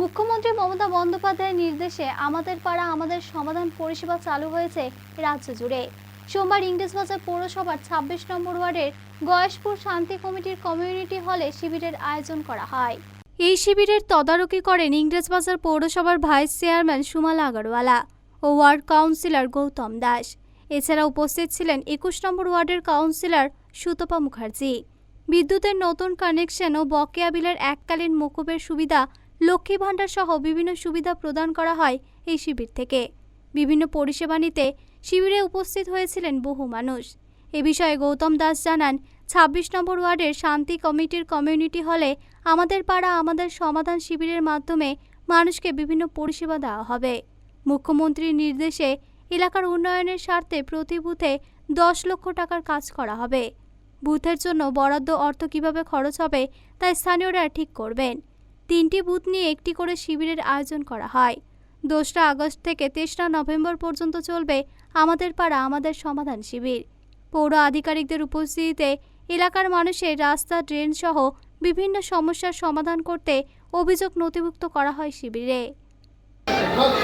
মুখ্যমন্ত্রী মমতা বন্দ্যোপাধ্যায়ের নির্দেশে আমাদের পাড়া, আমাদের সমাধান পরিষেবা চালু হয়েছে রাজ্য জুড়ে। সোমবার ইংরেজবাজার পৌরসভার ছাব্বিশ নম্বর ওয়ার্ডের গয়েশপুর শান্তি কমিটির কমিউনিটি হলে শিবিরের আয়োজন করা হয়। এই শিবিরের তদারকি করেন ইংরেজবাজার পৌরসভার ভাইস চেয়ারম্যান সুমালা আগরওয়ালা ও ওয়ার্ড কাউন্সিলর গৌতম দাস। এছাড়া উপস্থিত ছিলেন একুশ নম্বর ওয়ার্ডের কাউন্সিলর সুতপা মুখার্জি। বিদ্যুতের নতুন কানেকশন ও বকেয়া বিলের এককালীন মকুবের সুবিধা লক্ষ্মী ভাণ্ডার সহ বিভিন্ন সুবিধা প্রদান করা হয় এই শিবির থেকে। বিভিন্ন পরিষেবা নিতে শিবিরে উপস্থিত হয়েছিলেন বহু মানুষ। এ বিষয়ে গৌতম দাস জানান, ছাব্বিশ নম্বর ওয়ার্ডের শান্তি কমিটির কমিউনিটি হলে আমাদের পাড়া আমাদের সমাধান শিবিরের মাধ্যমে মানুষকে বিভিন্ন পরিষেবা দেওয়া হবে। মুখ্যমন্ত্রীর নির্দেশে এলাকার উন্নয়নের স্বার্থে প্রতি বুথে দশ লক্ষ টাকার কাজ করা হবে। বুথের জন্য বরাদ্দ অর্থ কীভাবে খরচ হবে তা স্থানীয়রা ঠিক করবেন। তিনটি বুথ নিয়ে একটি করে শিবিরের আয়োজন করা হয়। দোসরা আগস্ট থেকে তেসরা নভেম্বর পর্যন্ত চলবে আমাদের পাড়া, আমাদের সমাধান শিবির। পৌর আধিকারিকদের উপস্থিতিতে এলাকার মানুষের রাস্তা, ড্রেন সহ বিভিন্ন সমস্যার সমাধান করতে অভিযোগ নথিভুক্ত করা হয় শিবিরে।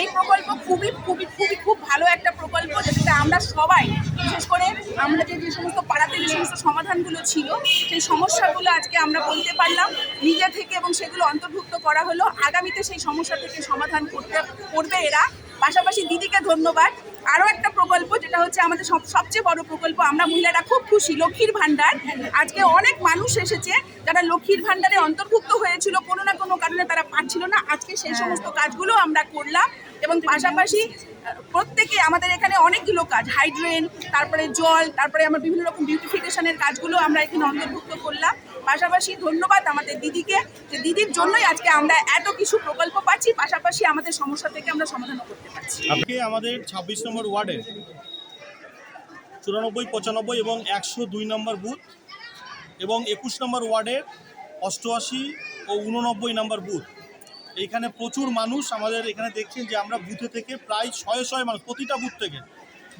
এই প্রকল্প খুবই খুবই খুবই, খুব ভালো একটা প্রকল্প যেটা আমরা সবাই, বিশেষ করে আমরা যে যে সমস্ত পাড়াতে যে সমস্ত সমাধানগুলো ছিল, সেই সমস্যাগুলো আজকে আমরা বলতে পারলাম। নিজে থেকে এবং সেগুলো অন্তর্ভুক্ত করা হলো। আগামীতে সেই সমস্যা থেকে সমাধান করতে, করবে এরা। পাশাপাশি দিদিকে ধন্যবাদ। আরও একটা প্রকল্প, যেটা হচ্ছে আমাদের সব, সবচেয়ে বড় প্রকল্প, আমরা মহিলারা খুব খুশি, লক্ষ্মীর ভাণ্ডার। আজকে অনেক মানুষ এসেছে যারা লক্ষ্মীর ভাণ্ডারে অন্তর্ভুক্ত হয়েছিল, কোনো না কোনো কারণে তারা পাচ্ছিল না। আজকে সেই সমস্ত কাজগুলো আমরা করলাম। এবং পাশাপাশি প্রত্যেকে আমাদের এখানে অনেকগুলো কাজ হাইড্রেন তারপরে জল, তারপরে আমরা বিভিন্ন রকম বিউটিফিকেশনের কাজগুলো আমরা এখানে অন্তর্ভুক্ত করলাম। পাশাপাশি ধন্যবাদ আমাদের দিদিকে যে দিদির জন্যই আজকে আমরা এত কিছু প্রকল্প পাচ্ছি, পাশাপাশি আমাদের সমস্যা থেকে আমরা সমাধান করতে পারছি। আজকে আমাদের ছাব্বিশ নম্বর ওয়ার্ডে চুরানব্বই, পঁচানব্বই এবং একশো দুই নম্বর বুথ এবং একুশ নম্বর ওয়ার্ডের অষ্টআশি ও উননব্বই নম্বর বুথ এইখানে প্রচুর মানুষ আমাদের এখানে দেখছেন যে আমরা বুথে থেকে প্রায় শয়ে শয়ে মানুষ, প্রতিটা বুথ থেকে।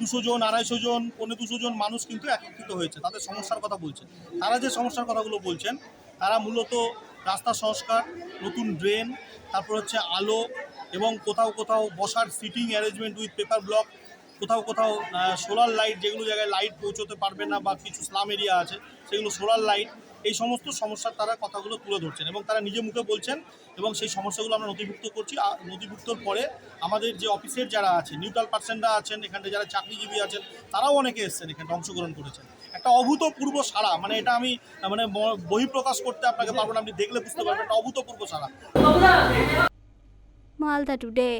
দুশো জন, আড়াইশো জন পনেরো দুশো জন মানুষ কিন্তু একত্রিত হয়েছে, তাদের সমস্যার কথা বলছেন। তারা যে সমস্যার কথাগুলো বলছেন, তারা মূলত রাস্তা সংস্কার, নতুন ড্রেন, তারপর হচ্ছে আলো এবং কোথাও কোথাও বসার seating arrangement with paper block কোথাও কোথাও সোলার লাইট যেগুলো জায়গায় লাইট পৌঁছতে পারবে না বা কিছু স্লাম এরিয়া আছে, সেগুলো সোলার লাইট এই সমস্ত সমস্যার তারা কথাগুলো তুলে ধরছেন এবং তারা নিজে মুখে বলছেন এবং সেই সমস্যাগুলো আমরা নথিভুক্ত করছি। আর নথিভুক্তর পরে আমাদের যে অফিসের যারা আছে, নিউট্রাল পার্সেন্টরা আছেন এখানে যারা চাকরিজীবী আছেন, তারাও অনেকে এসছেন এখানে অংশগ্রহণ করেছেন। একটা অভূতপূর্ব সারা মানে এটা আমি মানে বহিঃপ্রকাশ করতে আপনাকে পারব না, আপনি দেখলে বুঝতে পারবেন, একটা অভূতপূর্ব সারা মালদা টুডে।